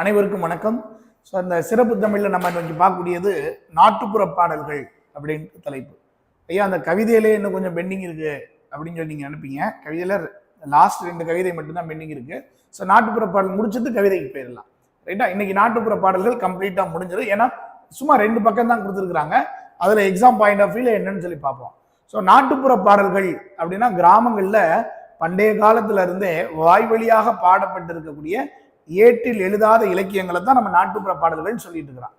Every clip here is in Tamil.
அனைவருக்கும் வணக்கம். ஸோ அந்த சிறப்பு தமிழில் நம்ம இன்னைக்கு பார்க்கக்கூடியது நாட்டுப்புற பாடல்கள் அப்படின்னு தலைப்பு. ஐயா அந்த கவிதையிலே இன்னும் கொஞ்சம் பெண்டிங் இருக்கு அப்படின்னு சொல்லி நீங்கள் நினைப்பீங்க. கவிதையில் லாஸ்ட் ரெண்டு கவிதை மட்டும்தான் பெண்டிங் இருக்கு. ஸோ நாட்டுப்புற பாடல் முடிச்சது கவிதைக்கு போயிடலாம். ரைட்டா இன்னைக்கு நாட்டுப்புற பாடல்கள் கம்ப்ளீட்டாக முடிஞ்சிடும் ஏன்னா சும்மா ரெண்டு பக்கம் தான் கொடுத்துருக்குறாங்க. அதில் எக்ஸாம் பாயிண்ட் ஆஃப் வியூல என்னன்னு சொல்லி பார்ப்போம். ஸோ நாட்டுப்புற பாடல்கள் அப்படின்னா கிராமங்களில் பண்டைய காலத்துல இருந்தே வாய் வழியாக பாடப்பட்டிருக்கக்கூடிய ஏட்டில் எழுதாத இலக்கியங்களை தான் நம்ம நாட்டுப்புற பாடல்கள்னு சொல்லிட்டு இருக்கிறான்.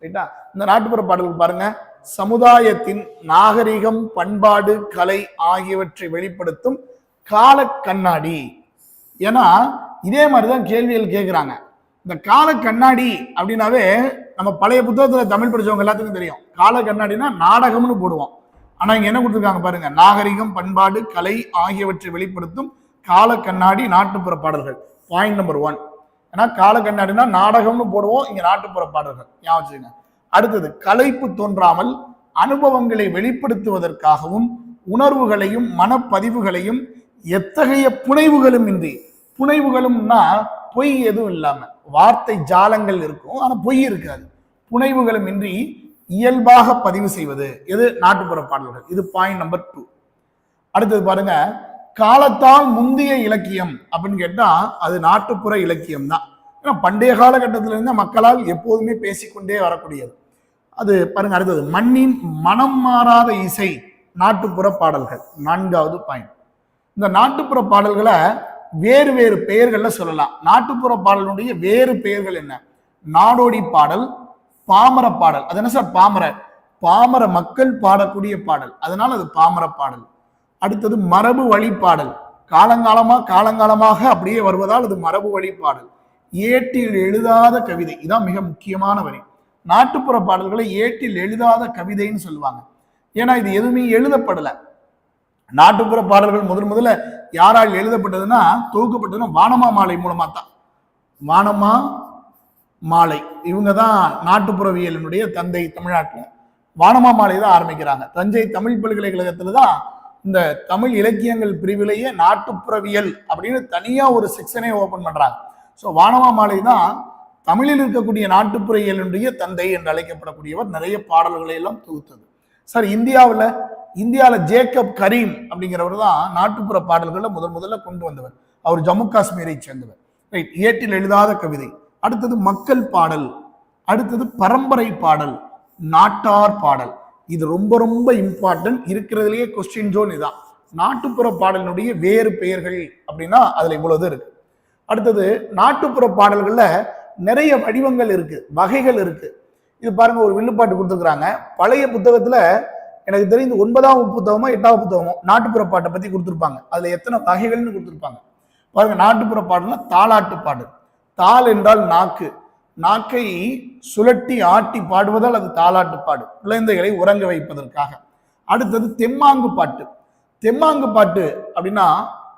ரைட்டா? இந்த நாட்டுப்புற பாடல்கள் பாருங்க. சமுதாயத்தின் நாகரிகம் பண்பாடு கலை ஆகியவற்றை வெளிப்படுத்தும் கால கண்ணாடி ஏன்னா இதே மாதிரிதான் கேள்விகள் கேட்குறாங்க இந்த கால கண்ணாடி அப்படின்னாவே நம்ம பழைய புத்தகத்துல தமிழ் படிச்சவங்க எல்லாத்துக்கும் தெரியும். கால கண்ணாடினா நாடகம்னு போடுவோம். ஆனா இங்க என்ன கொடுத்துருக்காங்க பாருங்க. நாகரிகம் பண்பாடு கலை ஆகியவற்றை வெளிப்படுத்தும் கால கண்ணாடி நாட்டுப்புற பாடல்கள். பாயிண்ட் நம்பர் ஒன் ஏன்னா கால கண்ணாடினா நாடகம்னு போடுவோம். இங்க நாட்டுப்புற பாடல்கள். ஞாபகம் வச்சுக்கோங்க. அடுத்தது கலைப்பு தோன்றாமல் அனுபவங்களை வெளிப்படுத்துவதற்காகவும் உணர்வுகளையும் மனப்பதிவுகளையும் எத்தகைய புனைவுகளும் இன்றி புனைவுகளும்னா பொய் எதுவும் இல்லாம வார்த்தை ஜாலங்கள் இருக்கும் ஆனா பொய் இருக்காது. புனைவுகளும் இன்றி இயல்பாக பதிவு செய்வது. எது? நாட்டுப்புற பாடல்கள். இது பாயிண்ட் நம்பர் டூ அடுத்தது பாருங்க காலத்தால் முந்தைய இலக்கியம் அப்படின்னு கேட்டா அது நாட்டுப்புற இலக்கியம் தான் ஏன்னா பண்டைய காலகட்டத்திலிருந்து மக்களால் எப்போதுமே பேசிக்கொண்டே வரக்கூடியது. அது பாருங்க அடுத்தது மண்ணின் மனம் மாறாத இசை நாட்டுப்புற பாடல்கள். நான்காவது பாயிண்ட் இந்த நாட்டுப்புற பாடல்களை வேறு வேறு பெயர்கள்ல சொல்லலாம். நாட்டுப்புற பாடலுடைய வேறு பெயர்கள் என்ன? நாடோடி பாடல் பாமர பாடல். அது என்ன சார்? பாமர. பாமர மக்கள் பாடக்கூடிய பாடல். அதனால அது பாமர பாடல். அடுத்தது மரபு வழிபாடல். காலங்காலமாக காலங்காலமாக அப்படியே வருவதால் அது மரபு வழிபாடல். ஏட்டில் எழுதாத கவிதை இதான் மிக முக்கியமான வரி. நாட்டுப்புற பாடல்களை ஏட்டில் எழுதாத கவிதைன்னு சொல்லுவாங்க. ஏன்னா இது எதுவுமே எழுதப்படலை. நாட்டுப்புற பாடல்கள் முதல் முதல்ல யாரால் எழுதப்பட்டதுன்னா தொகுக்கப்பட்டதுன்னா வானமா மாலை மூலமாக தான் வானமா மாலை இவங்க தான் நாட்டுப்புறவியலினுடைய தந்தை தமிழ்நாட்டில். வானமா மாலை தான் ஆரம்பிக்கிறாங்க. தஞ்சை தமிழ் பல்கலைக்கழகத்தில் தான் இந்த தமிழ் இலக்கியங்கள் பிரிவிலேயே நாட்டுப்புறவியல் அப்படின்னு தனியாக ஒரு செக்ஷனே ஓப்பன் பண்ணுறாங்க ஸோ வானவா மாலை தான் தமிழில் இருக்கக்கூடிய நாட்டுப்புறவியலினுடைய தந்தை என்று அழைக்கப்படக்கூடியவர் நிறைய பாடல்களை எல்லாம் தொகுத்தது. சார் இந்தியாவில் இந்தியாவில் ஜேக்கப் கரீம் அப்படிங்கிறவர் தான் நாட்டுப்புற பாடல்களை முதன் முதல்ல கொண்டு வந்தவர். அவர் ஜம்மு காஷ்மீரை சேர்ந்தவர். ரைட் ஏட்டில் எழுதாத கவிதை. அடுத்தது மக்கள் பாடல். அடுத்தது பரம்பரை பாடல். நாட்டார் பாடல். இது ரொம்ப ரொம்ப இம்பார்ட்டன்ட் இருக்கிறதுலையே கொஸ்டின் ஜோன் இதான் நாட்டுப்புற பாடலினுடைய வேறு பெயர்கள் அப்படின்னா அதில் இவ்வளவு இருக்கு. அடுத்தது நாட்டுப்புற பாடல்களில் நிறைய வடிவங்கள் இருக்கு வகைகள் இருக்கு. இது பாருங்க ஒரு வில்லுப்பாட்டு கொடுத்துருக்குறாங்க. பழைய புத்தகத்தில் எனக்கு தெரிந்து ஒன்பதாம் புத்தகமோ எட்டாவது புத்தகமோ நாட்டுப்புற பாட்டை பற்றி கொடுத்துருப்பாங்க. அதில் எத்தனை வகைகள்னு கொடுத்துருப்பாங்க. பாருங்க நாட்டுப்புற பாடல்னா தாளாட்டு பாடல். தாள் என்றால் நாக்கு. நாக்கை சுழட்டி ஆட்டி பாடுவதால் அது தாலாட்டு பாடு. குழந்தைகளை உறங்க வைப்பதற்காக. அடுத்தது தெம்மாங்கு பாட்டு. தெம்மாங்கு பாட்டு அப்படின்னா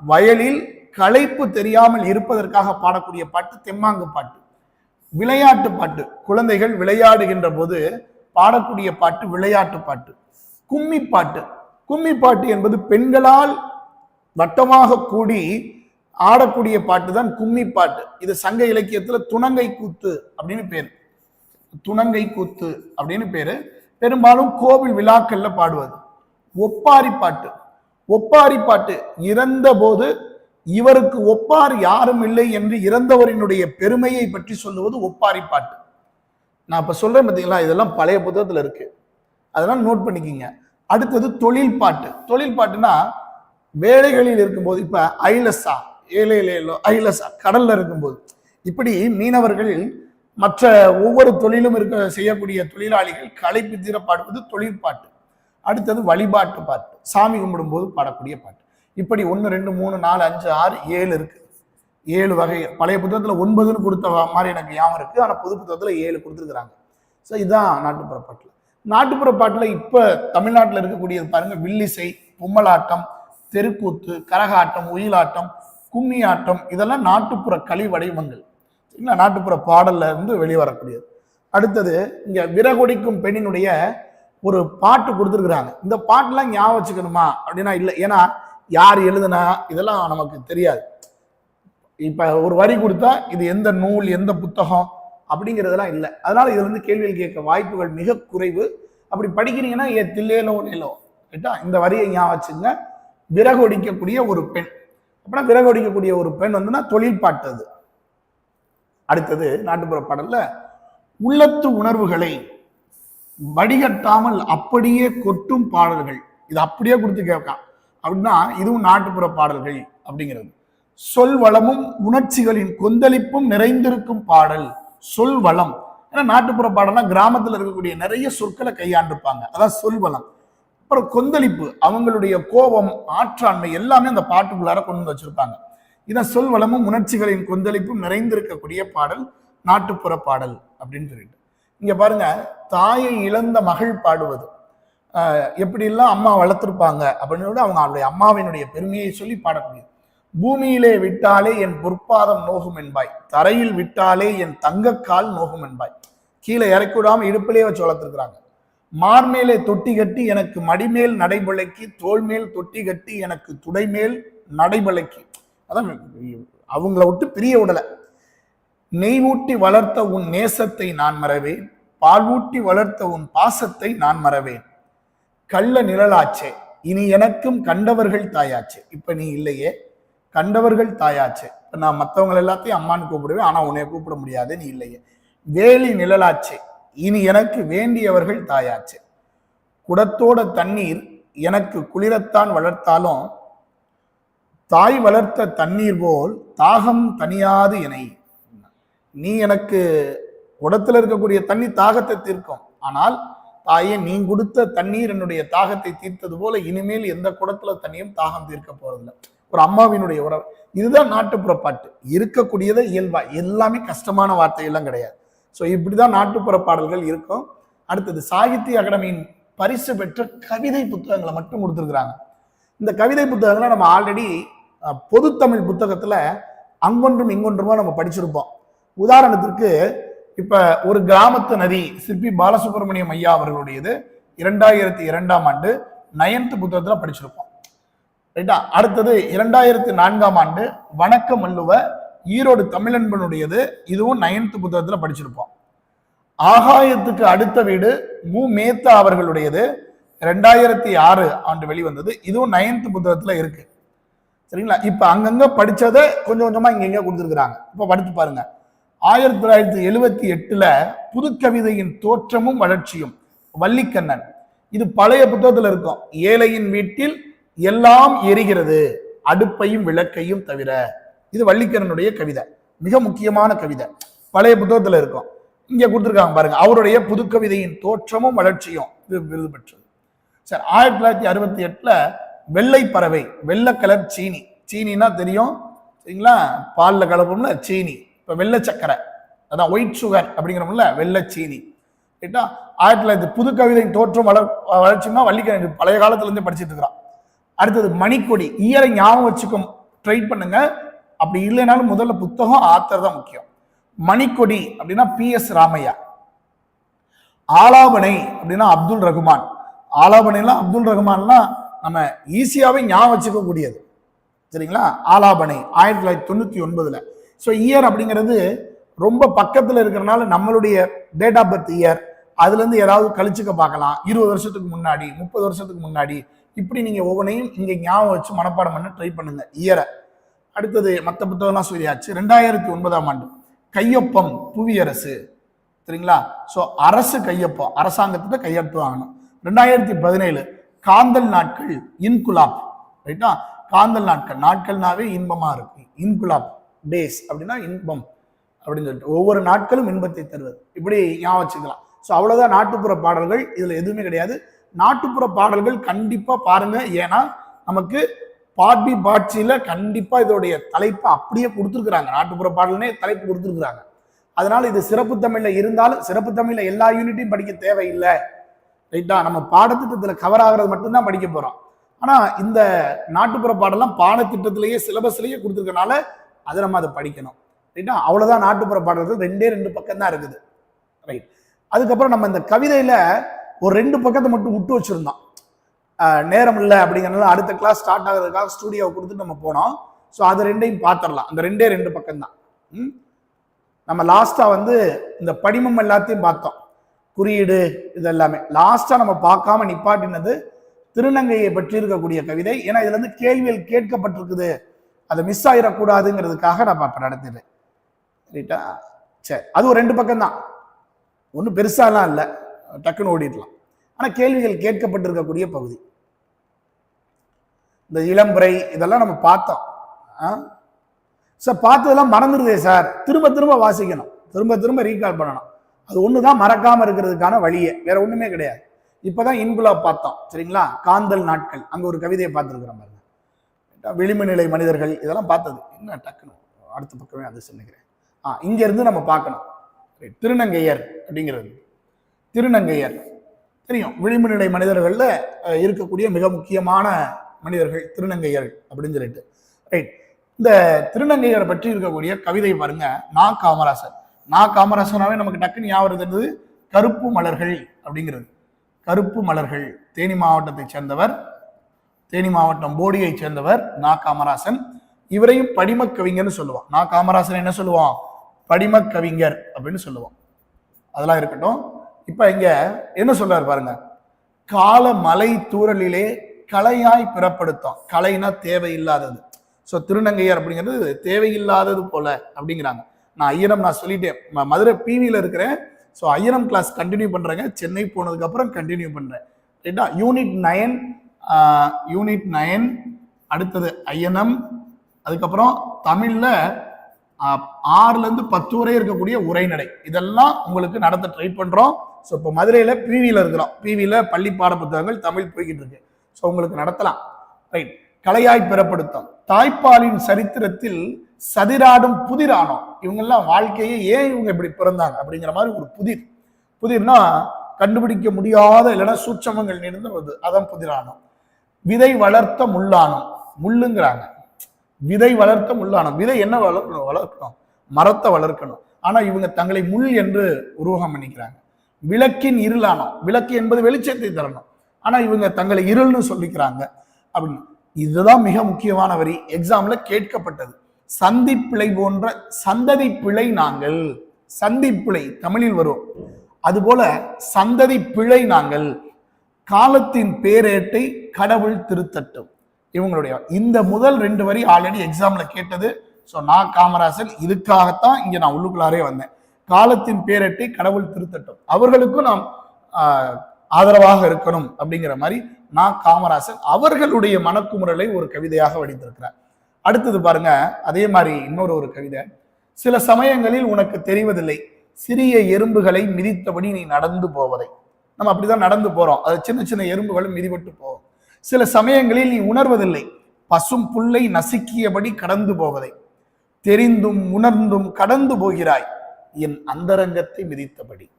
வயலில் களைப்பு தெரியாமல் இருப்பதற்காக பாடக்கூடிய பாட்டு தெம்மாங்கு பாட்டு. விளையாட்டு பாட்டு. குழந்தைகள் விளையாடுகின்ற போது பாடக்கூடிய பாட்டு விளையாட்டு பாட்டு. கும்மி பாட்டு கும்மி பாட்டு என்பது பெண்களால் வட்டமாக கூடி ஆடக்கூடிய பாட்டு தான் கும்மி பாட்டு. இது சங்க இலக்கியத்துல துணங்கை கூத்து அப்படின்னு பேர். துணங்கை கூத்து அப்படின்னு பேரு. பெரும்பாலும் கோவில் விழாக்கள்ல பாடுவது. ஒப்பாரி பாட்டு. ஒப்பாரி பாட்டு இறந்த போது இவருக்கு ஒப்பார் யாரும் இல்லை என்று இறந்தவரினுடைய பெருமையை பற்றி சொல்லுவது ஒப்பாரி பாட்டு. நான் இப்ப சொல்றேன் பார்த்தீங்களா இதெல்லாம் பழைய புத்தகத்துல இருக்கு. அதெல்லாம் நோட் பண்ணிக்கிங்க. அடுத்தது தொழில் பாட்டு. தொழில் பாட்டுனா வேலைகளில் இருக்கும்போது இப்ப ஐலஸா ஏலேலேலோ ஐலஸா கடல்ல இருக்கும்போது. இப்படி மீனவர்கள் மற்ற ஒவ்வொரு தொழிலும் இருக்க செய்யக்கூடிய தொழிலாளிகள் களைப்பு தீர பாடுவது தொழிற்பாட்டு அடுத்தது வழிபாட்டு பாட்டு. சாமி கும்பிடும்போது பாடக்கூடிய பாட்டு. இப்படி ஒன்று ரெண்டு மூணு நாலு அஞ்சு ஆறு ஏழு இருக்கு. ஏழு வகை. பழைய புத்தகத்தில் ஒன்பதுன்னு கொடுத்த மாதிரி எனக்கு ஞாபகம் இருக்கு. ஆனால் புது புத்தகத்தில் ஏழு கொடுத்துருக்குறாங்க. ஸோ இதுதான் நாட்டுப்புற பாட்டில். நாட்டுப்புற பாட்டில் இப்போ தமிழ்நாட்டில் இருக்கக்கூடியது பாருங்கள் வில்லிசை பொம்மலாட்டம் தெருக்கூத்து கரகாட்டம் உயிலாட்டம் கும்மி ஆட்டம் இதெல்லாம் நாட்டுப்புற கலை வடிவங்கள். சரிங்களா நாட்டுப்புற பாடல்ல இருந்து வெளிவரக்கூடியது அடுத்தது இங்க விரகொடிக்கும் பெண்ணினுடைய ஒரு பாட்டு கொடுத்துருக்குறாங்க. இந்த பாட்டுலாம் ஞாபகம் வச்சுக்கணுமா? அப்படின்னா இல்லை. ஏன்னா யார் எழுதுனா இதெல்லாம் நமக்கு தெரியாது. இப்போ ஒரு வரி கொடுத்தா இது எந்த நூல் எந்த புத்தகம் அப்படிங்கிறதெல்லாம் இல்லை. அதனால இதுல இருந்து கேள்விகள் கேட்க வாய்ப்புகள் மிக குறைவு. அப்படி படிக்கிறீங்கன்னா ஏ தில்லேலோ நிலோ கேட்டா இந்த வரியை ஞாபகம் வச்சுங்க. விறகு ஒடிக்கக்கூடிய ஒரு பெண். அப்படின்னா விறகு அடிக்கக்கூடிய ஒரு பெண் வந்துன்னா தொழில் பாட்டது. அடுத்தது நாட்டுப்புற பாடல்ல உள்ளத்து உணர்வுகளை வடிகட்டாமல் அப்படியே கொட்டும் பாடல்கள். இது அப்படியே கொடுத்து கேட்கலாம். அப்படின்னா இதுவும் நாட்டுப்புற பாடல்கள் அப்படிங்கிறது. சொல் வளமும் உணர்ச்சிகளின் கொந்தளிப்பும் நிறைந்திருக்கும் பாடல் சொல் வளம். ஏன்னா நாட்டுப்புற பாடல்னா கிராமத்தில் இருக்கக்கூடிய நிறைய சொற்களை கையாண்டிருப்பாங்க. அதான் சொல் வளம். அப்புறம் கொந்தளிப்பு அவங்களுடைய கோபம் ஆற்றாண்மை எல்லாமே அந்த பாட்டுக்குள்ளார கொண்டு வந்து வச்சிருப்பாங்க. இதை சொல்வளமும் உணர்ச்சிகளின் கொந்தளிப்பும் நிறைந்திருக்கக்கூடிய பாடல் நாட்டுப்புற பாடல் அப்படின்னு சொல்லிட்டு. இங்க பாருங்க தாயை இழந்த மகள் பாடுவது. எப்படி எப்படிலாம் அம்மா வளர்த்துருப்பாங்க அப்படின்னு விட அவங்க அவருடைய அம்மாவினுடைய பெருமையை சொல்லி பாடக்கூடியது பூமியிலே விட்டாலே என் பொற்பாதம் நோகும் என்பாய். தரையில் விட்டாலே என் தங்கக்கால் நோகும் என்பாய். கீழே இறக்கி விடாம இடுப்பிலே வச்சு வளர்த்துருக்குறாங்க. மார்மேலே தொட்டி கட்டி எனக்கு மடிமேல் நடைபழக்கி தோள் மேல் தொட்டி கட்டி எனக்கு துடைமேல் நடைபழக்கி அதான் அவங்கள விட்டு பிரிய விடல. நெய் ஊட்டி வளர்த்த உன் நேசத்தை நான் மறவேன். பால்வூட்டி வளர்த்த உன் பாசத்தை நான் மறவேன். கள்ள நிழலாச்சே இனி எனக்கும் கண்டவர்கள் தாயாச்சே. இப்ப நீ இல்லையே கண்டவர்கள் தாயாச்சே. இப்ப நான் மற்றவங்க எல்லாத்தையும் அம்மான்னு கூப்பிடுவேன் ஆனா உன்னைய கூப்பிட முடியாது நீ இல்லையே. வேலி நிழலாச்சே இனி எனக்கு வேண்டியவர்கள் தாயாச்சே. குடத்தோட தண்ணீர் எனக்கு குளிரத்தான் வளர்த்தாலும் தாய் வளர்த்த தண்ணீர் போல் தாகம் தனியாது எனை நீ எனக்கு குடத்துல இருக்கக்கூடிய தண்ணி தாகத்தை தீர்க்கும். ஆனால் தாயே நீ கொடுத்த தண்ணீர் என்னுடைய தாகத்தை தீர்த்தது போல இனிமேல் எந்த குடத்துல தண்ணியும் தாகம் தீர்க்க போறதில்லை. ஒரு அம்மாவினுடைய உறவு. இதுதான் நாட்டுப்புற பாட்டு. இருக்கக்கூடியதை இயல்பா. எல்லாமே கஷ்டமான வார்த்தையெல்லாம் கிடையாது. ஸோ இப்படிதான் நாட்டுப்புற பாடல்கள் இருக்கும். அடுத்தது சாகித்ய அகாடமியின் பரிசு பெற்ற கவிதை புத்தகங்களை மட்டும் கொடுத்துருக்குறாங்க. இந்த கவிதை புத்தகங்களை நம்ம ஆல்ரெடி பொதுத்தமிழ் புத்தகத்தில் அங்கொன்றும் இங்கொன்றுமா நம்ம படிச்சிருப்போம். உதாரணத்திற்கு இப்போ ஒரு கிராமத்து நதி சிற்பி பாலசுப்ரமணியம் ஐயா அவர்களுடையது இரண்டாயிரத்தி இரண்டாம் ஆண்டு நயன்த் புத்தகத்தில் படிச்சிருப்போம். ரைட்டா? அடுத்தது இரண்டாயிரத்தி நான்காம் ஆண்டு வணக்கம் மல்லுவ ஈரோடு தமிழன்பனுடையது இதுவும் நயன்த் புத்தகத்தில் படிச்சிருப்போம். ஆகாயத்துக்கு அடுத்த வீடு மு. மேத்தா அவர்களுடையது. ரெண்டாயிரத்தி ஆறு ஆண்டு வெளிவந்தது. இதுவும் நயன்த் புத்தகத்தில் இருக்கு. சரிங்களா? இப்போ அங்கங்க படித்ததை கொஞ்சம் கொஞ்சமாக இங்கே எங்கே கொடுத்துருக்குறாங்க. இப்போ படித்து பாருங்க. ஆயிரத்தி தொள்ளாயிரத்தி எழுவத்தி எட்டில் புதுக்கவிதையின் தோற்றமும் வளர்ச்சியும். வள்ளிக்கண்ணன் இது பழைய புத்தகத்தில் இருக்கும். ஏழையின் வீட்டில் எல்லாம் எரிகிறது. அடுப்பையும் விளக்கையும் தவிர. இது வள்ளிக்கரனுடைய கவிதை. மிக முக்கியமான கவிதை. பழைய புத்தகத்தில் இருக்கும். இங்கே கொடுத்துருக்காங்க பாருங்க. அவருடைய புதுக்கவிதையின் தோற்றமும் வளர்ச்சியும் இது விருது பெற்றது. சரி ஆயிரத்தி தொள்ளாயிரத்தி அறுபத்தி எட்டில் வெள்ளை பறவை வெள்ளை கலர் சீனி. சீனின்னா தெரியும். சரிங்களா? பாலில் கலப்போம்ல சீனி. இப்போ வெள்ளை சக்கரை. அதான் ஒயிட் சுகர் அப்படிங்கிறோம்ல வெள்ளை சீனி. ரைட்டா ஆயிரத்தி தொள்ளாயிரத்தி புது கவிதையின் தோற்றம் வளர் வளர்ச்சின்னா வள்ளிக்கரன் பழைய காலத்துலேருந்தே படிச்சுட்டு படிச்சிட்டு இருக்கிறான். அடுத்தது மணிக்கொடி. இயரை ஞாபகம் வச்சுக்கும். ட்ரை பண்ணுங்க. அப்படி இல்லைனாலும் முதல்ல புத்தகம் ஆத்தர் தான் முக்கியம். மணிக்கொடி அப்படின்னா பி எஸ் ராமையா. ஆலாபனை அப்படின்னா அப்துல் ரகுமான். ஆலாபனைலாம் அப்துல் ரகுமான்லாம் நம்ம ஈஸியாவே ஞாபகம் வச்சுக்க கூடியது. சரிங்களா? ஆலாபனை ஆயிரத்தி தொள்ளாயிரத்தி தொண்ணூற்றி ஒன்பதுல. ஸோ இயர் அப்படிங்கிறது ரொம்ப பக்கத்தில் இருக்கிறனால நம்மளுடைய டேட் ஆஃப் பர்த் இயர் அதுலேருந்து ஏதாவது கழிச்சுக்க பார்க்கலாம். இருபது வருஷத்துக்கு முன்னாடி முப்பது வருஷத்துக்கு முன்னாடி. இப்படி நீங்கள் ஒவ்வொன்றையும் இங்கே ஞாபகம் வச்சு மனப்பாடம் பண்ண ட்ரை பண்ணுங்க. இயரை அடுத்தது மற்ற புத்தகம்லாம் சொல்லியாச்சு. ரெண்டாயிரத்தி ஒன்பதாம் ஆண்டு கையொப்பம் புவியரசு. சரிங்களா? ஸோ அரசு கையொப்பம் அரசாங்கத்தை கையெழுத்து வாங்கணும். ரெண்டாயிரத்தி பதினேழு காந்தல் நாட்கள் இன்குலாப். ரைட்டா காந்தல் நாட்கள் நாட்கள்னாவே இன்பமா இருக்கு இன்குலாப் டேஸ் அப்படின்னா இன்பம் அப்படின்னு சொல்லிட்டு. ஒவ்வொரு நாட்களும் இன்பத்தை தருவது. இப்படி ஞாபகம் வச்சுக்கலாம். ஸோ அவ்வளோதான் நாட்டுப்புற பாடல்கள். இதில் எதுவுமே கிடையாது. நாட்டுப்புற பாடல்கள் கண்டிப்பாக பாருங்க. ஏன்னா நமக்கு பாட்டி பாட்சியில கண்டிப்பா இதோடைய தலைப்பை அப்படியே கொடுத்துருக்குறாங்க. நாட்டுப்புற பாடல்னே தலைப்பு கொடுத்துருக்குறாங்க. அதனால இது சிறப்பு தமிழ்ல இருந்தாலும் சிறப்பு தமிழ்ல எல்லா யூனிட்டையும் படிக்க தேவையில்லை. ரைட்டா? நம்ம பாடத்திட்டத்துல கவர் ஆகிறது மட்டும்தான் படிக்க போறோம். ஆனா இந்த நாட்டுப்புற பாடலாம் பாடத்திட்டத்திலேயே சிலபஸ்லயே கொடுத்துருக்கனால அதை நம்ம அதை படிக்கணும். ரைட்டா? அவ்வளவுதான் நாட்டுப்புற பாடல்கள். ரெண்டே ரெண்டு பக்கம் தான் இருக்குது. ரைட். அதுக்கப்புறம் நம்ம இந்த கவிதையில ஒரு ரெண்டு பக்கத்தை மட்டும் விட்டு வச்சிருந்தோம். நேரம் இல்லை அப்படிங்கிறனால அடுத்த கிளாஸ் ஸ்டார்ட் ஆகிறதுக்காக ஸ்டூடியோவை கொடுத்துட்டு நம்ம போனோம். ஸோ அது ரெண்டையும் பார்த்துடலாம். அந்த ரெண்டே ரெண்டு பக்கம்தான். ம்? நம்ம லாஸ்ட்டாக வந்து இந்த படிமம் எல்லாத்தையும் பார்த்தோம். குறியீடு இது எல்லாமே லாஸ்டா நம்ம பார்க்காம நிப்பாட்டினது திருநங்கையை பற்றி இருக்கக்கூடிய கவிதை. ஏன்னா இதுல இருந்து கேள்விகள் கேட்கப்பட்டிருக்குது. அதை மிஸ் ஆயிடக்கூடாதுங்கிறதுக்காக நான் இப்போ நடத்திடுறேன் ரைட்டா சரி அது ஒரு ரெண்டு பக்கம்தான். ஒன்றும் பெருசாலாம் இல்லை. டக்குன்னு ஓடிடலாம். ஆனால் கேள்விகள் கேட்கப்பட்டிருக்கக்கூடிய பகுதி. இந்த இளம்புரை இதெல்லாம் நம்ம பார்த்தோம். ஆ? சார் பார்த்ததெல்லாம் மறந்துடுதே சார். திரும்ப திரும்ப வாசிக்கணும். திரும்ப திரும்ப ரீகால் பண்ணணும். அது ஒன்று தான் மறக்காமல் இருக்கிறதுக்கான வழியே. வேற ஒன்றுமே கிடையாது. இப்போ தான் இன்குலாப் பார்த்தோம். சரிங்களா? காந்தல் நாட்கள். அங்கே ஒரு கவிதையை பார்த்துருக்குறோம் பாருங்க. விளிம்பு நிலை மனிதர்கள் இதெல்லாம் பார்த்தது. என்ன டக்குன்னு அடுத்த பக்கமே அது சொல்லுகிறேன் ஆ இங்கேருந்து நம்ம பார்க்கணும். திருநங்கையர் அப்படிங்கிறது. திருநங்கையர். தெரியும். விளிம்பு நிலை மனிதர்களில் இருக்கக்கூடிய மிக முக்கியமான மனிதர்கள் திருநங்கையர் அப்படின்னு சொல்லிட்டு. ரைட் இந்த திருநங்கையரை பற்றி இருக்கக்கூடிய கவிதை பாருங்க. நா காமராசர். நா காமராசனாவே நமக்கு டக்குன்னு ஞாபகம் இருந்தது கருப்பு மலர்கள் அப்படிங்கிறது. கருப்பு மலர்கள். தேனி மாவட்டத்தை சேர்ந்தவர் தேனி மாவட்டம் போடியை சேர்ந்தவர் நா காமராசன். இவரையும் படிமக் கவிஞர்னு சொல்லுவான். நா காமராசன் என்ன சொல்லுவான்? படிமக் கவிஞர் அப்படின்னு சொல்லுவான். அதெல்லாம் இருக்கட்டும். இப்ப இங்க என்ன சொல்றாரு பாருங்க? கால மலை தூரலிலே கலையாய் பிறப்படுத்தும். கலைனா தேவையில்லாதது. ஸோ திருநங்கையார் அப்படிங்கிறது தேவையில்லாதது போல அப்படிங்கிறாங்க. நான் ஐயனம் நான் சொல்லிட்டேன். மதுரை பிவியில் இருக்கிறேன். ஸோ ஐயனம் கிளாஸ் கண்டினியூ பண்ணுறேங்க சென்னை போனதுக்கப்புறம் கண்டினியூ பண்ணுறேன் ரைட்டா யூனிட் நயன் யூனிட் நயன் அடுத்தது ஐயனம் அதுக்கப்புறம் தமிழில் ஆறுலேருந்து பத்து வரை இருக்கக்கூடிய உரைநடை. இதெல்லாம் உங்களுக்கு நடத்த ட்ரை பண்ணுறோம் ஸோ இப்போ மதுரையில் பிவியில் இருக்கிறோம். பிவியில் பள்ளி பாட புத்தகங்கள் தமிழ் போய்கிட்டு இருக்கு. ஸோ உங்களுக்கு நடத்தலாம். ரைட் கலையாய் பெறப்படுத்தும். தாய்ப்பாலின் சரித்திரத்தில் சதிராடும் புதிரானோம். இவங்கெல்லாம் வாழ்க்கையே ஏன் இவங்க இப்படி பிறந்தாங்க? அப்படிங்கிற மாதிரி ஒரு புதிர். புதிர்னா கண்டுபிடிக்க முடியாத இல்லைன்னா சூட்சமங்கள் நிறைந்த வருது. அதான் புதிரானம். விதை வளர்த்த முள்ளானம். முள்ளுங்கிறாங்க. விதை வளர்த்த முள்ளானம். விதை என்ன வளர்க்கணும் வளர்க்கணும்? மரத்தை வளர்க்கணும். ஆனா இவங்க தங்களை முள் என்று உருவகம் பண்ணிக்கிறாங்க. விளக்கின் இருளானம். விளக்கு என்பது வெளிச்சத்தை தரணும். ஆனா இவங்க தங்களை இருள்னு சொல்லிக்கிறாங்க. அப்படின்னு. இதுதான் மிக முக்கியமான வரி. எக்ஸாம்ல கேட்கப்பட்டது. சந்தி பிழை போன்ற சந்ததி பிழை நாங்கள். சந்தி பிழை தமிழில் வரும். அதுபோல சந்ததி பிழை நாங்கள். காலத்தின் பேரேட்டை கடவுள் திருத்தட்டும். இவங்களுடைய இந்த முதல் ரெண்டு வரி ஆல்ரெடி எக்ஸாம்ல கேட்டது. ஸோ நான் காமராசன் இதுக்காகத்தான் இங்க நான் உள்ளுக்குள்ளாரே வந்தேன். காலத்தின் பேரட்டை கடவுள் திருத்தட்டும். அவர்களுக்கும் நாம் ஆதரவாக இருக்கணும் அப்படிங்கிற மாதிரி நான் காமராசன் அவர்களுடைய மனக்குமுறலை ஒரு கவிதையாக வடித்திருக்கிறார் அடுத்தது பாருங்க அதே மாதிரி இன்னொரு ஒரு கவிதை. சில சமயங்களில் உனக்கு தெரிவதில்லை சிறிய எறும்புகளை மிதித்தபடி நீ நடந்து போவதை. நம்ம அப்படிதான் நடந்து போறோம். அது சின்ன சின்ன எறும்புகளும் மிதிபட்டு போகும். சில சமயங்களில் நீ உணர்வதில்லை பசும் புல்லை நசுக்கியபடி கடந்து போவதை. தெரிந்தும் உணர்ந்தும் கடந்து போகிறாய் என் அந்தரங்கத்தை மிதித்தபடி.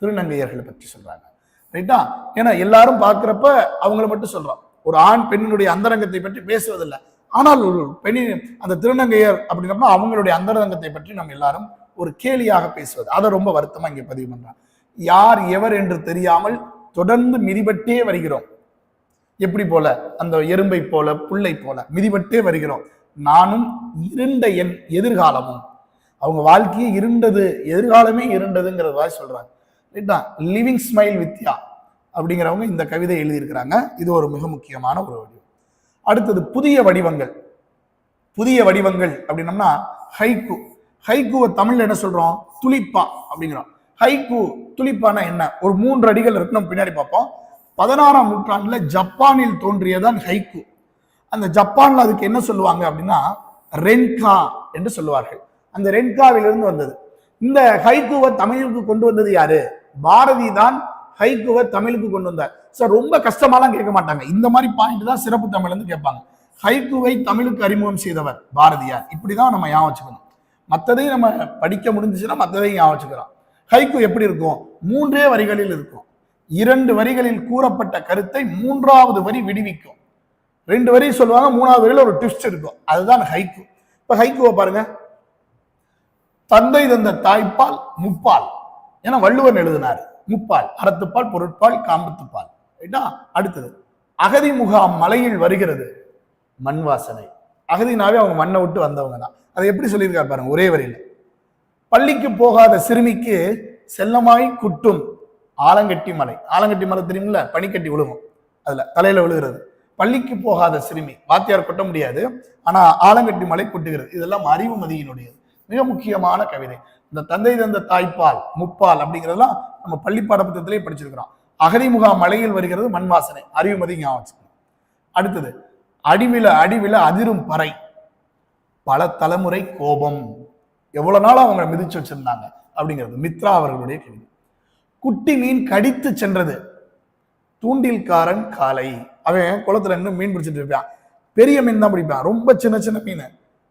திருநங்கையர்களை பற்றி சொல்றாங்க. ரைட்டா? ஏன்னா எல்லாரும் பார்க்குறப்ப அவங்கள மட்டும் சொல்கிறோம் ஒரு ஆண் பெண்ணினுடைய அந்தரங்கத்தை பற்றி பேசுவதில்லை. ஆனால் ஒரு பெண்ணின் அந்த திருநங்கையர் அப்படின்னப்ப அவங்களுடைய அந்தரங்கத்தை பற்றி நம்ம எல்லாரும் ஒரு கேலியாக பேசுவது. அதை ரொம்ப வருத்தமா இங்கே பதிவு பண்ணுறான் யார் எவர் என்று தெரியாமல் தொடர்ந்து மிதிபட்டே வருகிறோம். எப்படி போல? அந்த எறும்பை போல புல்லை போல மிதிபட்டே வருகிறோம். நானும் இருண்ட என் எதிர்காலமும். அவங்க வாழ்க்கையே இருண்டது எதிர்காலமே இருண்டதுங்கிற மாதிரி சொல்றாங்க. ரைட்டா லிவிங் ஸ்மைல் வித்யா அப்படிங்கிறவங்க இந்த கவிதை எழுதியிருக்கிறாங்க. இது ஒரு மிக முக்கியமான ஒரு வடிவம். அடுத்தது புதிய வடிவங்கள். புதிய வடிவங்கள் அப்படின்னம்னா ஹைக்கு ஹைக்குவை தமிழ்ல என்ன சொல்றோம்? துளிப்பா அப்படிங்கிறோம். ஹைக்கு துளிப்பானா என்ன? ஒரு மூன்று அடிகள் இருக்கு. நம்ம பின்னாடி பார்ப்போம். பதினாறாம் நூற்றாண்டுல ஜப்பானில் தோன்றியதான் ஹைக்கு அந்த ஜப்பான்ல அதுக்கு என்ன சொல்லுவாங்க அப்படின்னா ரென்கா என்று சொல்லுவார்கள். அந்த ரென்காவிலிருந்து வந்தது. இந்த ஹைக்குவை தமிழுக்கு கொண்டு வந்தது யாரு? பாரதி தான் ஹைக்குவை தமிழுக்கு கொண்டு வந்தார். சார் ரொம்ப கஷ்டமாலாம் கேட்க மாட்டாங்க. இந்த மாதிரி பாயிண்ட் தான் சிறப்பு தமிழ்ல இருந்து கேட்பாங்க. ஹைக்குவை தமிழுக்கு அறிமுகம் செய்தவர் பாரதியார். இப்படிதான் நம்ம ஞாபகம் வச்சுக்கணும். மற்றதையும் நம்ம படிக்க முடிஞ்சுச்சுன்னா மற்றதையும் ஞாபகம் வச்சுக்கிறோம் ஹைக்கு எப்படி இருக்கும்? மூன்றே வரிகளில் இருக்கும். இரண்டு வரிகளில் கூறப்பட்ட கருத்தை மூன்றாவது வரி விடுவிக்கும். ரெண்டு வரி சொல்லுவாங்க மூணாவது வரியில ஒரு ட்விஸ்ட் இருக்கும். அதுதான் ஹைக்கு இப்போ ஹைக்குவை பாருங்க. தந்தை தந்த தாய்ப்பால் முப்பால். ஏன்னா வள்ளுவன் எழுதினார். முப்பால் அறத்துப்பால் பொருட்பால் காம்பத்துப்பால். ரைட்டா அடுத்தது அகதி முகாம் மலையில் வருகிறது மண் வாசனை. அகதினாவே அவங்க மண்ணை விட்டு வந்தவங்க தான். அதை எப்படி சொல்லியிருக்காரு பாருங்க ஒரே வரையில். பள்ளிக்கு போகாத சிறுமிக்கு செல்லமாய் குட்டும் ஆலங்கட்டி மலை. ஆலங்கட்டி மலை தெரியுமில்ல? பனிக்கட்டி விழுகும் அதுல தலையில விழுகிறது பள்ளிக்கு போகாத சிறுமி. வாத்தியார் கொட்ட முடியாது. ஆனா ஆலங்கட்டி மலை கொட்டுகிறது. இதெல்லாம் அறிவுமதியினுடையது மிக முக்கியமான கவிதை. இந்த தந்தை தந்த தாய்ப்பால் முப்பால் அப்படிங்கிறதெல்லாம் நம்ம பள்ளி பாடப்புத்தகத்திலே படிச்சிருக்கிறோம். அகதிமுகா மலையில் வருகிறது மண் வாசனை. அறிவுமதி ஞாபகம் அடுத்தது அடிவில அடிவில அதிரும் பறை. பல தலைமுறை கோபம். எவ்வளவு நாள் அவங்க மிதிச்சு வச்சிருந்தாங்க அப்படிங்கிறது மித்ரா அவர்களுடைய கேள்வி குட்டி மீன் கடித்து சென்றது. தூண்டில்காரன் காலை. அவன் குளத்துல இருந்து மீன் பிடிச்சிட்டு இருப்பான். பெரிய மீன் தான் பிடிப்பான். ரொம்ப சின்ன சின்ன மீன்.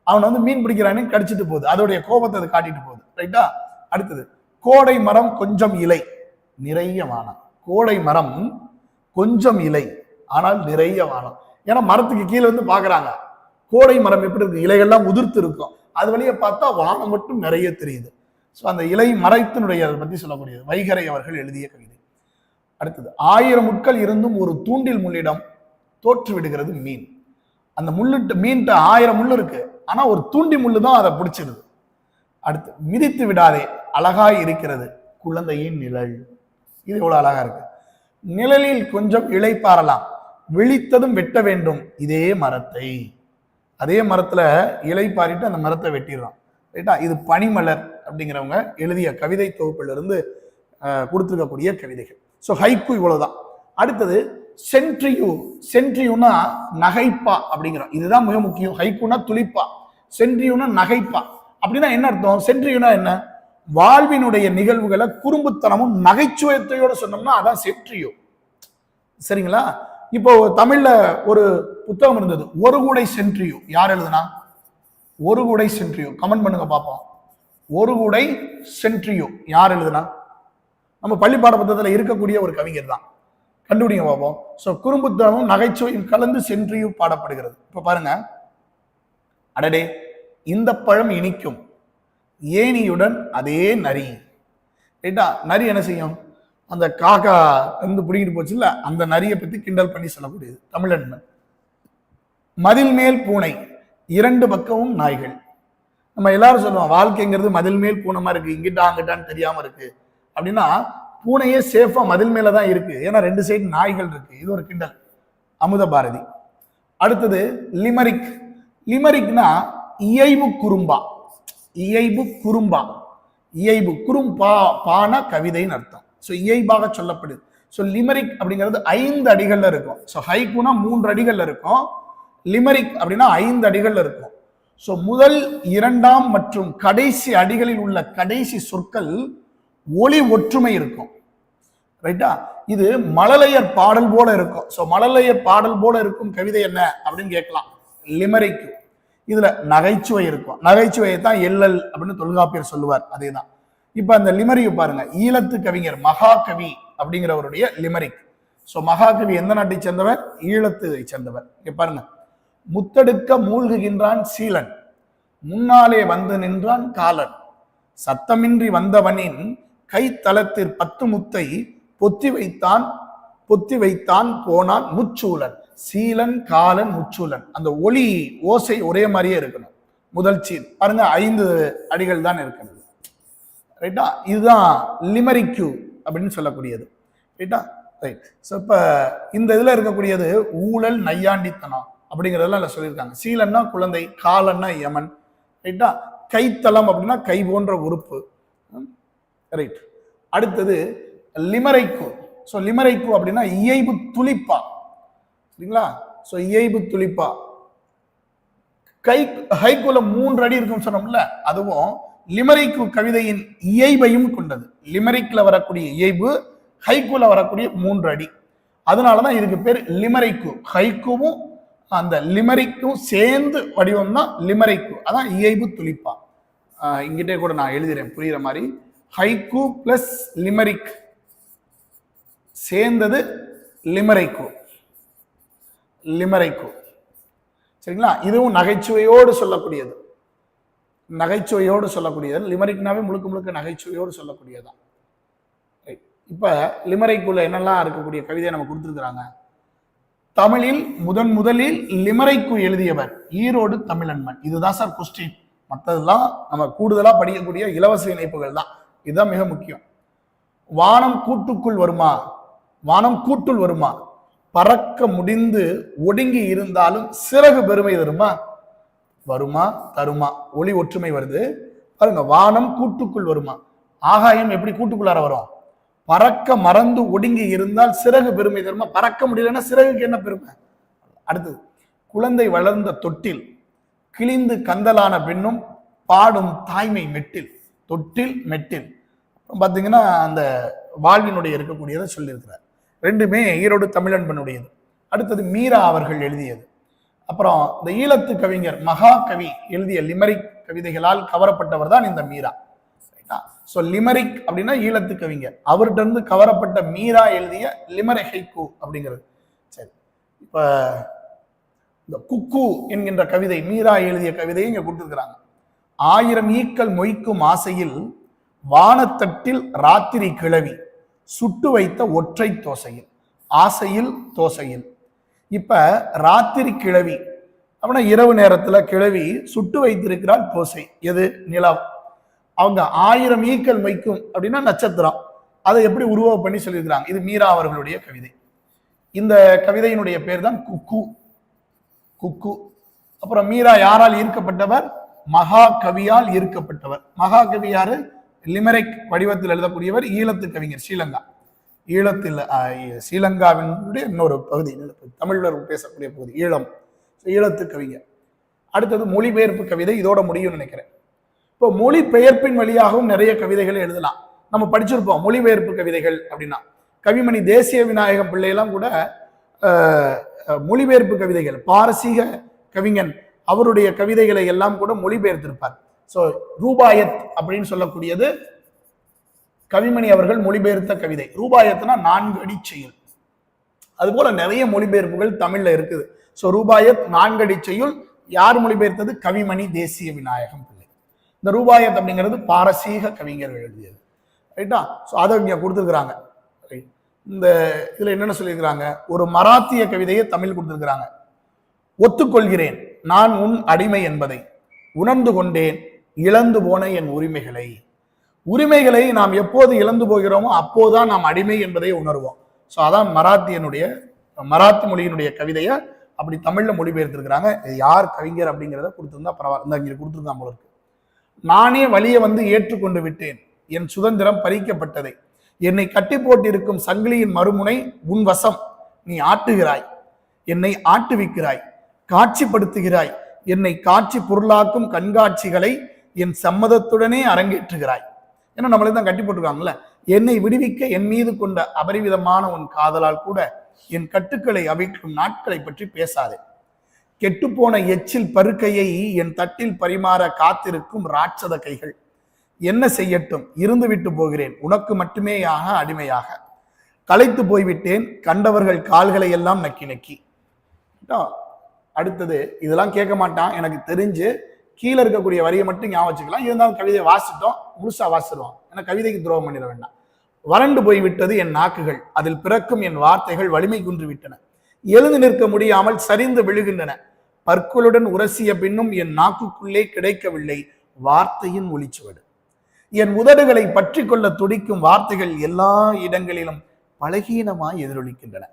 அவன் வந்து மீன் பிடிக்கிறானே கடிச்சிட்டு போகுது. அதோடைய கோபத்தை அது காட்டிட்டு போகுது. ரைட்டா அடுத்தது கோடை மரம் கொஞ்சம் இலை. நிறைய வானம். கோடை மரம் கொஞ்சம் இலை ஆனால் நிறைய வானம். ஏன்னா மரத்துக்கு கீழே வந்து பாக்குறாங்க கோடை மரம் எப்படி இருக்கு? இலைகள்லாம் உதிர்த்து இருக்கும். அது வழியை பார்த்தா வானம் மட்டும் நிறைய தெரியுது. ஸோ அந்த இலை மரத்தினுடைய அதை பத்தி சொல்லக்கூடியது. வைகரை அவர்கள் எழுதிய கவிதை. அடுத்தது ஆயிரம் முட்கள் இருந்தும் ஒரு தூண்டில் முள்ளிடம் தோற்று விடுகிறது மீன். அந்த முள்ளுட்டு மீன்கிட்ட ஆயிரம் முள் இருக்கு. ஆனா ஒரு தூண்டி முள்ளு தான் அதை பிடிச்சிருது. அடுத்து மிதித்து விடாதே அழகாய் இருக்கிறது. குழந்தையின் நிழல். இது இவ்வளோ அழகா இருக்கு. நிழலில் கொஞ்சம் இளைப்பாறலாம் விழித்ததும் வெட்ட வேண்டும். இதே மரத்தை. அதே மரத்துல இலை பாரிட்டு அந்த மரத்தை வெட்டிடுறோம். ரைட்டா? இது பனிமலர் அப்படிங்கிறவங்க எழுதிய கவிதை தொகுப்புல இருந்து கவிதைகள். ஸோ ஹைக்கு இவ்வளவுதான். அடுத்தது சென்ட்ரியூ சென்ட்ரியூனா நகைப்பா அப்படிங்கிறோம். இதுதான் மிக முக்கியம். ஹைக்குனா துளிப்பா. சென்ட்ரியூனா நகைப்பா. அப்படின்னா என்ன அர்த்தம்? சென்ட்ரியூனா என்ன? வாழ்வினுடைய நிகழ்வுகளை குறும்புத்தனமும் நகைச்சுவையத்தையோட சொன்னோம்னா அதான் சென்ட்ரியோ சரிங்களா? இப்போ தமிழ்ல ஒரு புத்தகம் இருந்தது. ஒரு கூடை சென்ட்ரியோ யார் எழுதுனா? ஒரு கூடை சென்ட்ரியோ கமெண்ட் பண்ணுங்க பார்ப்போம் ஒரு கூடை சென்ட்ரியோ யார் எழுதுனா? நம்ம பள்ளி பாடப்புத்தகத்துல இருக்கக்கூடிய ஒரு கவிஞர் தான். கண்டுபிடிங்க பார்ப்போம் ஸோ குறும்புத்தனமும் நகைச்சுவையும் கலந்து சென்ட்ரியோ பாடப்படுகிறது. இப்போ பாருங்க. அடடே. இந்த பழம் இனிக்கும். ஏனியுடன் அதே நரி. ரைட்டா நரி என்ன செய்யும்? அந்த காக்கா வந்து பிடிங்கிட்டு போச்சுல்ல அந்த நரியை பத்தி கிண்டல் பண்ணி சொல்லக்கூடியது. தமிழன் மதில் மேல் பூனை இரண்டு பக்கமும் நாய்கள். நம்ம எல்லாரும் சொல்லுவோம் வாழ்க்கைங்கிறது மதில் மேல் பூனமா இருக்கு. இங்கிட்டா அங்கிட்டான்னு தெரியாம இருக்கு. அப்படின்னா பூனையே சேஃபா மதில் மேல தான் இருக்கு. ஏன்னா ரெண்டு சைடு நாய்கள் இருக்கு. இது ஒரு கிண்டல். அமுத பாரதி. அடுத்தது லிமரிக். லிமரிக்னா இயைபு குறும்பா. இயைபு குறும்பா. இயைபு குறும்பா பான கவிதைன்னு அர்த்தம். ஸோ இயைபாக சொல்லப்படுது. ஸோ லிமரிக் அப்படிங்கிறது ஐந்து அடிகள்ல இருக்கும். ஸோ ஹைக்குனா மூன்று அடிகள்ல இருக்கும். லிமரிக் அப்படின்னா ஐந்து அடிகள்ல இருக்கும். ஸோ முதல் இரண்டாம் மற்றும் கடைசி அடிகளில் உள்ள கடைசி சொற்கள் ஒளி ஒற்றுமை இருக்கும். ரைட்டா இது மழலையர் பாடல் போல இருக்கும். ஸோ மழலையர் பாடல் போல இருக்கும் கவிதை என்ன? அப்படின்னு கேட்கலாம். லிமரிக்கு இதுல நகைச்சுவை இருக்கும். நகைச்சுவையை தான் எல்லல் அப்படின்னு தொல்காப்பியர் சொல்லுவார். அதே தான் இப்ப அந்த லிமரிக்கு பாருங்க. ஈழத்து கவிஞர் மகாகவி அப்படிங்கிறவருடைய லிமரிக் ஸோ மகாகவி எந்த நாட்டை சேர்ந்தவர்? ஈழத்தை சேர்ந்தவர். இங்க பாருங்க. முத்தெடுக்க மூழ்குகின்றான் சீலன். முன்னாலே வந்து நின்றான் காலன். சத்தமின்றி வந்தவனின் கைத்தலத்தில் பத்து முத்தை பொத்தி வைத்தான் பொத்தி வைத்தான் போனான் முச்சூழன் சீலன் காலன் முச்சூலன் அந்த ஒளி ஓசை ஒரே மாதிரியே இருக்கணும். முதல் சீல். பாருங்க ஐந்து அடிகள் தான் இருக்கணும் ரைட்டா இதுதான் லிமரிக்யூ அப்படின்னு சொல்லக்கூடியது. ரைட்டா ரைட் ஸோ இப்போ இந்த இதில் இருக்கக்கூடியது ஊழல் நையாண்டித்தனம் அப்படிங்கிறதெல்லாம் அதில் சொல்லியிருக்காங்க. சீலன்னா குழந்தை காலன்னா யமன். ரைட்டா கைத்தலம் அப்படின்னா கை போன்ற உறுப்பு. ரைட் அடுத்தது லிமரைக்கு ஸோ லிமரைக்கு அப்படின்னா இயைபு துளிப்பா. சரிங்களா? ஸோ இயைபு துளிப்பா. கை ஹைக்குல மூன்று அடி இருக்குன்னு சொன்னோம்ல அதுவும் லிமரிக்கு கவிதையின் இயைபையும் கொண்டது. லிமரிக்கில் வரக்கூடிய இயைபு ஹைக்குல வரக்கூடிய மூன்று அடி. அதனால தான் இதுக்கு பேர் லிமரிக்கு. ஹைக்குவும் அந்த லிமரிக்கும் சேர்ந்து வடிவம் தான் லிமரிக்கு. அதான் இயைபு துளிப்பா. இங்கிட்டே கூட நான் எழுதுறேன் புரியுற மாதிரி. Haiku plus limerick. சேர்ந்தது லிமரைக்கு. லிமரைக்கு சரிங்களா? இதுவும் நகைச்சுவையோடு சொல்லக்கூடியது. நகைச்சுவையோடு சொல்லக்கூடியது. லிமரிக்னாவே முழுக்க முழுக்க நகைச்சுவையோடு சொல்லக்கூடியதுதான் இப்போ லிமரைக்குள்ள என்னெல்லாம் இருக்கக்கூடிய கவிதையை நம்ம கொடுத்துருக்குறாங்க? தமிழில் முதன் முதலில் லிமரைக்கு எழுதியவர் ஈரோடு தமிழன்மன். இதுதான் சார் கொஸ்டின் மற்றதெல்லாம் நம்ம கூடுதலாக படிக்கக்கூடிய இலவச இணைப்புகள் தான். இதுதான் மிக முக்கியம். வானம் கூட்டுக்குள் வருமா? வானம் கூட்டுள் வருமா? பறக்க முடிந்து ஒடுங்கி இருந்தாலும் சிறகு பெருமை தருமா? வருமா? தருமா. ஒளி ஒற்றுமை வருது. பாருங்க வானம் கூட்டுக்குள் வருமா? ஆகாயம் எப்படி கூட்டுக்குள்ளார வரும்? பறக்க மறந்து ஒடுங்கி இருந்தால் சிறகு பெருமை தருமா? பறக்க முடியலன்னா சிறகுக்கு என்ன பெருமை? அடுத்தது குழந்தை வளர்ந்த தொட்டில் கிழிந்து கந்தலான பெண்ணும் பாடும் தாய்மை மெட்டில் தொட்டில் மெட்டில். பார்த்தீங்கன்னா அந்த வாழ்வினுடைய இருக்கக்கூடியதை சொல்லியிருக்கிறார். ரெண்டுமே ஈரோடு தமிழன்பனுடையது. அடுத்தது மீரா அவர்கள் எழுதியது. அப்புறம் இந்த ஈழத்து கவிஞர் மகாகவி எழுதிய லிமரிக் கவிதைகளால் கவரப்பட்டவர் தான் இந்த மீரா. ஸோ லிமரிக் அப்படின்னா ஈழத்து கவிஞர். அவர்கிட்ட இருந்து கவரப்பட்ட மீரா எழுதிய லிமரஹைக்கு அப்படிங்கிறது. சரி. இப்போ இந்த குக்கு என்கின்ற கவிதை மீரா எழுதிய கவிதையை இங்கே கொடுத்துருக்குறாங்க. ஆயிரம் ஈக்கள் மொய்க்கும் ஆசையில் வானத்தட்டில் ராத்திரி கிழவி சுட்டு வைத்த ஒற்றை தோசையில் ஆசையில் தோசையில். இப்ப ராத்திரி கிழவி அவனை இரவு நேரத்துல கிழவி சுட்டு வைத்திருக்கிறாள் தோசை. எது? நிலவு. அவங்க ஆயிரம் ஈக்கள் வைக்கும் அப்படின்னா நட்சத்திரம். அதை எப்படி உருவம் பண்ணி சொல்லியிருக்கிறாங்க? இது மீரா அவர்களுடைய கவிதை. இந்த கவிதையினுடைய பேர் தான் குக்கு. குக்கு. அப்புறம் மீரா யாரால் ஈர்க்கப்பட்டவர்? மகா கவியால் ஈர்க்கப்பட்டவர். மகா கவி யாரு? லிமரிக் வடிவத்தில் எழுதக்கூடியவர் ஈழத்து கவிஞர் ஸ்ரீலங்கா. ஈழத்தில் ஸ்ரீலங்காவினுடைய இன்னொரு பகுதி தமிழர் பேசக்கூடிய பகுதி ஈழம். ஈழத்து கவிஞர். அடுத்தது மொழிபெயர்ப்பு கவிதை இதோட முடியும்னு நினைக்கிறேன். இப்போ மொழிபெயர்ப்பின் வழியாகவும் நிறைய கவிதைகளை எழுதலாம். நம்ம படிச்சிருப்போம் மொழிபெயர்ப்பு கவிதைகள் அப்படின்னா. கவிமணி தேசிய விநாயகம் பிள்ளையெல்லாம் கூட மொழிபெயர்ப்பு கவிதைகள் பாரசீக கவிஞன் அவருடைய கவிதைகளை எல்லாம் கூட மொழிபெயர்த்திருப்பார். ஸோ ரூபாயத் அப்படின்னு சொல்லக்கூடியது கவிமணி அவர்கள் மொழிபெயர்த்த கவிதை. ரூபாயத்னா நான்கு அடி செயல் அதுபோல நிறைய மொழிபெயர்ப்புகள் தமிழ்ல இருக்குது. ஸோ ரூபாயத் நான்கடி செய்யுள். யார் மொழிபெயர்த்தது? கவிமணி தேசிய விநாயகம் பிள்ளை. இந்த ரூபாயத் அப்படிங்கிறது பாரசீக கவிஞர்கள் எழுதியது. ரைட்டா ஸோ அதை இங்கே கொடுத்துருக்குறாங்க. ரைட் இந்த இதில் என்னென்ன சொல்லியிருக்கிறாங்க? ஒரு மராத்திய கவிதையை தமிழ் கொடுத்துருக்குறாங்க. ஒத்துக்கொள்கிறேன். நான் உன் அடிமை என்பதை உணர்ந்து கொண்டேன். இழந்து போன என் உரிமைகளை. உரிமைகளை நாம் எப்போது இழந்து போகிறோமோ அப்போதுதான் நாம் அடிமை என்பதை உணர்வோம். ஸோ அதான் மராத்தியனுடைய மராத்தி மொழியினுடைய கவிதையை அப்படி தமிழில் மொழிபெயர்த்திருக்கிறாங்க. யார் கவிஞர் அப்படிங்கிறத கொடுத்துருந்தா பரவாயில்ல. இந்த இங்கே கொடுத்துருந்தா போல இருக்கு. நானே வழியை வந்து ஏற்றுக்கொண்டு விட்டேன். என் சுதந்திரம் பறிக்கப்பட்டதை. என்னை கட்டி போட்டிருக்கும் சங்கிலியின் மறுமுனை உன் வசம். நீ ஆட்டுகிறாய். என்னை ஆட்டுவிக்கிறாய். காட்சிப்படுத்துகிறாய். என்னை காட்சி பொருளாக்கும் கண்காட்சிகளை என் சம்மதத்துடனே அரங்கேற்றுகிறாய். ஏன்னா நம்மளே தான் கட்டி போட்டுருக்காங்கல்ல. என்னை விடுவிக்க என் மீது கொண்ட அபரிவிதமான உன் காதலால் கூட என் கட்டுக்களை அவிக்கும் நாட்களை பற்றி பேசாதே. கெட்டுப்போன எச்சில் பருக்கையை என் தட்டில் பரிமாற காத்திருக்கும் ராட்சத கைகள். என்ன செய்யட்டும்? இருந்து விட்டு போகிறேன். உனக்கு மட்டுமேயாக அடிமையாக. களைத்து போய்விட்டேன். கண்டவர்கள் கால்களை எல்லாம் நக்கி நக்கி. அடுத்தது இதெல்லாம் கேட்க மாட்டான். எனக்கு தெரிஞ்சு கீழே இருக்கக்கூடிய வரியை மட்டும் ஞாபகம் வச்சுக்கலாம். இருந்தாலும் கவிதையை வாசிட்டோம் முழுசா வாசிடுவோம் ஏன்னா கவிதைக்கு துரோகம் பண்ணிட வேண்டாம். வறண்டு போய்விட்டது என் நாக்குகள். அதில் பிறக்கும் என் வார்த்தைகள் வலிமை குன்று விட்டன. எழுந்து நிற்க முடியாமல் சரிந்து விழுகின்றன. பற்களுடன் உரசிய பின்னும் என் நாக்குக்குள்ளே கிடைக்கவில்லை. வார்த்தையின் ஒளிச்சுவடு. என் உதடுகளை பற்றி கொள்ள துடிக்கும் வார்த்தைகள் எல்லா இடங்களிலும் பலகீனமாய் எதிரொலிக்கின்றன.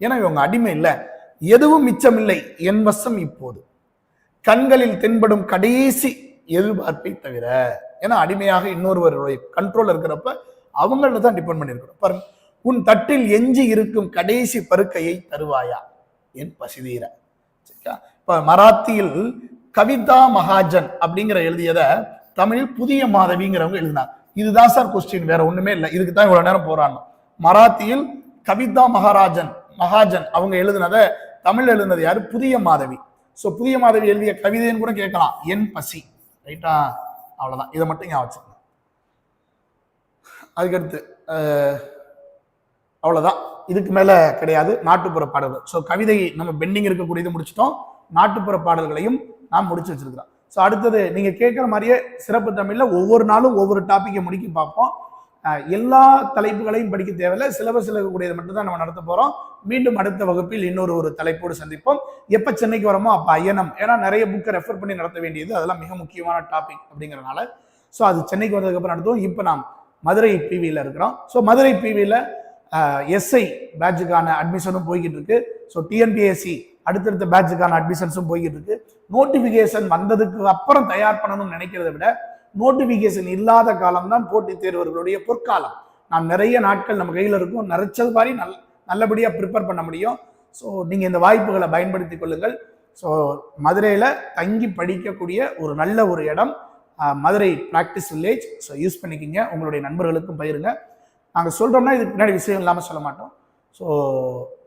ஏன்னா இவங்க அடிமை இல்லை. எதுவும் மிச்சமில்லை. என் வசம் இப்போது. கண்களில் தென்படும் கடைசி எதிர்பார்ப்பை தவிர ஏன்னா அடிமையாக இன்னொருவருடைய கண்ட்ரோல் இருக்கிறப்ப அவங்கள தான் டிபெண்ட் பண்ணியிருக்கிறோம். பாருங்க உன் தட்டில் எஞ்சி இருக்கும் கடைசி பருக்கையை தருவாயா? என் பசிதீர. சரியா? இப்ப மராத்தியில் கவிதா மகாஜன் அப்படிங்கிற எழுதியத தமிழில் புதிய மாதவிங்கிறவங்க எழுதினாங்க. இதுதான் சார் கொஸ்டின் வேற ஒண்ணுமே இல்லை. இதுக்கு தான் இவ்வளவு நேரம் போறாங்க. மராத்தியில் கவிதா மகாராஜன் மகாஜன் அவங்க எழுதினத தமிழ் எழுதினது யாரு? புதிய மாதவி. ஸோ புதிய மாதவி எழுதிய கவிதைன்னு கூட கேட்கலாம். என் பசி. ரைட்டா அவ்வளோதான் இதை மட்டும் ஞாபகம் வச்சுக்கணும் அதுக்கடுத்து அவ்வளோதான் இதுக்கு மேலே கிடையாது. நாட்டுப்புற பாடல்கள். ஸோ கவிதை நம்ம பெண்டிங் இருக்கக்கூடியது முடிச்சிட்டோம். நாட்டுப்புற பாடல்களையும் நாம் முடிச்சு வச்சிருக்கிறோம். ஸோ அடுத்தது நீங்க கேட்குற மாதிரியே சிறப்பு தமிழில் ஒவ்வொரு நாளும் ஒவ்வொரு டாப்பிக்கை முடிக்க பார்ப்போம். எல்லா தலைப்புகளையும் படிக்க தேவையில்லை. சிலபஸில் இருக்கக்கூடியது மட்டும்தான் நம்ம நடத்த போகிறோம் மீண்டும் அடுத்த வகுப்பில் இன்னொரு ஒரு தலைப்போடு சந்திப்போம். எப்போ சென்னைக்கு வரோமோ அப்போ ஐயனம் ஏன்னா நிறைய புக்கை ரெஃபர் பண்ணி நடத்த வேண்டியது அதெல்லாம் மிக முக்கியமான டாபிக் அப்படிங்கிறனால ஸோ அது சென்னைக்கு வந்ததுக்கப்புறம் நடத்துவோம் இப்போ நாம் மதுரை பிவியில் இருக்கிறோம். ஸோ மதுரை பிவியில் எஸ்ஐ பேட்சுக்கான அட்மிஷனும் போய்கிட்டு இருக்கு ஸோ டிஎன்பிஎஸ்சி அடுத்தடுத்த பேட்சுக்கான அட்மிஷன்ஸும் போய்கிட்டு இருக்கு நோட்டிஃபிகேஷன் வந்ததுக்கு அப்புறம் தயார் பண்ணணும்னு நினைக்கிறத விட நோட்டிஃபிகேஷன் இல்லாத காலம் தான் போட்டித் தேர்வர்களுடைய பொற்காலம். நாம் நிறைய நாட்கள் நம்ம கையில் இருக்கும். நிறைச்சது மாதிரி நல் நல்லபடியாக ப்ரிப்பேர் பண்ண முடியும். ஸோ நீங்கள் இந்த வாய்ப்புகளை பயன்படுத்தி கொள்ளுங்கள். ஸோ மதுரையில் தங்கி படிக்கக்கூடிய ஒரு நல்ல ஒரு இடம் Madurai practice village so use பண்ணிக்கிங்க. உங்களுடைய நண்பர்களுக்கும் பயிருங்க நாங்கள் சொல்கிறோம்னா இதுக்கு பின்னாடி விஷயம் இல்லாமல் சொல்ல மாட்டோம். ஸோ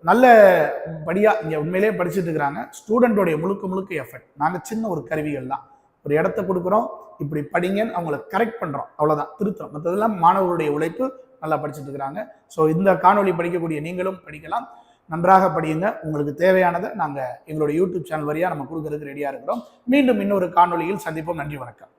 நல்ல படியாக இங்கே உண்மையிலேயே படிச்சுட்டு இருக்கிறாங்க. ஸ்டூடெண்ட்டோடைய முழுக்க முழுக்க எஃபர்ட் நாங்கள் சின்ன ஒரு கருவிகள் தான் ஒரு இடத்த கொடுக்குறோம் இப்படி படிங்கன்னு அவங்கள கரெக்ட் பண்ணுறோம் அவ்வளோதான் திருத்தம். மற்றதெல்லாம் மாணவருடைய உழைப்பு நல்லா படிச்சுட்டு இருக்கிறாங்க. ஸோ இந்த காணொலி படிக்கக்கூடிய நீங்களும் படிக்கலாம். நன்றாக படியுங்க. உங்களுக்கு தேவையானதை நாங்கள் எங்களுடைய யூடியூப் சேனல் வழியாக நம்ம கொடுக்கறதுக்கு ரெடியாக இருக்கிறோம். மீண்டும் இன்னொரு காணொலியில் சந்திப்போம். நன்றி வணக்கம்.